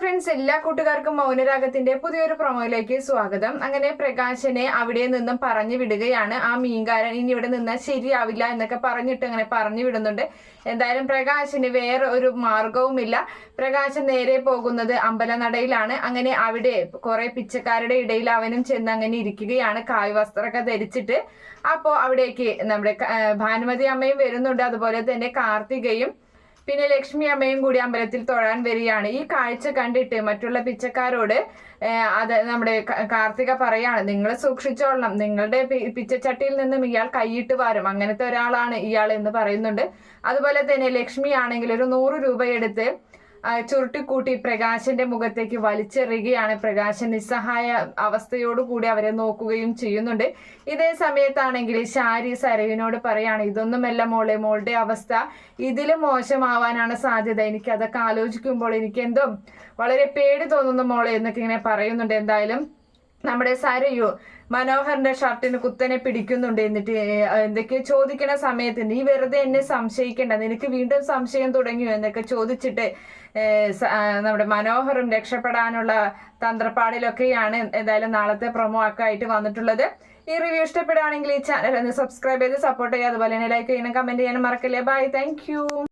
Friends എല്ലാ കൂട്ടുകാർക്കും മൗനരാഗത്തിന്റെ പുതിയൊരു പ്രൊമോയിലേക്ക് സ്വാഗതം. അങ്ങനെ പ്രകാശനെ അവിടെ നിന്നും പറഞ്ഞു വിടുകയാണ്. ആ മീൻകാരൻ ഇനി ഇവിടെ നിന്നാൽ ശരിയാവില്ല എന്നൊക്കെ പറഞ്ഞിട്ട് അങ്ങനെ പറഞ്ഞു വിടുന്നുണ്ട്. എന്തായാലും പ്രകാശിന് വേറെ ഒരു മാർഗവുമില്ല പ്രകാശൻ നേരെ പോകുന്നത് അമ്പലനടയിലാണ്. അങ്ങനെ അവിടെ കുറെ പിച്ചക്കാരുടെ ഇടയിൽ അവനും ചെന്ന് അങ്ങനെ ഇരിക്കുകയാണ്. കായ് വസ്ത്രമൊക്കെ ധരിച്ചിട്ട്. അപ്പോൾ അവിടേക്ക് നമ്മുടെ ഭാനുമതി അമ്മയും വരുന്നുണ്ട്. അതുപോലെ തന്നെ കാർത്തികയും പിന്നെ ലക്ഷ്മി അമ്മയും കൂടി അമ്പലത്തിൽ തൊഴാൻ വരികയാണ്. ഈ കാഴ്ച കണ്ടിട്ട് മറ്റുള്ള പിച്ചക്കാരോട് അത് നമ്മുടെ കാർത്തിക പറയാണ് നിങ്ങൾ സൂക്ഷിച്ചോളണം. നിങ്ങളുടെ പിച്ചച്ചട്ടിയിൽ നിന്നും ഇയാൾ കൈയിട്ട് വാരും. അങ്ങനത്തെ ഒരാളാണ് ഇയാൾ എന്ന് പറയുന്നുണ്ട്. അതുപോലെ തന്നെ ലക്ഷ്മി ആണെങ്കിൽ ഒരു നൂറ് രൂപ എടുത്ത് ആ, ചുരുട്ടിക്കൂട്ടി പ്രകാശന്റെ മുഖത്തേക്ക് വലിച്ചെറിയുകയാണ്. പ്രകാശൻ നിസ്സഹായ അവസ്ഥയോടു കൂടി അവരെ നോക്കുകയും ചെയ്യുന്നുണ്ട്. ഇതേ സമയത്താണെങ്കിൽ ശാരി സരവിനോട് പറയാണ് ഇതൊന്നുമല്ല മോളെ മോളുടെ അവസ്ഥ. ഇതിലും മോശമാവാനാണ് സാധ്യത. എനിക്ക് അതൊക്കെ ആലോചിക്കുമ്പോൾ എനിക്ക് എന്തോ വളരെ പേടി തോന്നുന്നു മോളെ എന്നൊക്കെ ഇങ്ങനെ പറയുന്നുണ്ട്. എന്തായാലും നമ്മുടെ സരയു മനോഹറിന്റെ ഷർട്ടിന് കുത്തനെ പിടിക്കുന്നുണ്ട് എന്നിട്ട് എന്തൊക്കെയോ ചോദിക്കണ സമയത്ത് നീ വെറുതെ എന്നെ സംശയിക്കണ്ട നിനക്ക് വീണ്ടും സംശയം തുടങ്ങിയോ എന്നൊക്കെ ചോദിച്ചിട്ട് നമ്മുടെ മനോഹറും രക്ഷപ്പെടാനുള്ള തന്ത്രപ്പാടിലൊക്കെയാണ് എന്തായാലും നാളത്തെ പ്രൊമോ ഒക്കെ ആയിട്ട് വന്നിട്ടുള്ളത്. ഈ റിവ്യൂ ഇഷ്ടപ്പെടുകയാണെങ്കിൽ ഈ ചാനൽ ഒന്ന് സബ്സ്ക്രൈബ് ചെയ്ത് സപ്പോർട്ട് ചെയ്യുക. അതുപോലെ തന്നെ ലൈക്ക് ചെയ്യണം കമന്റ് ചെയ്യാനും മറക്കല്ലേ. Bye thank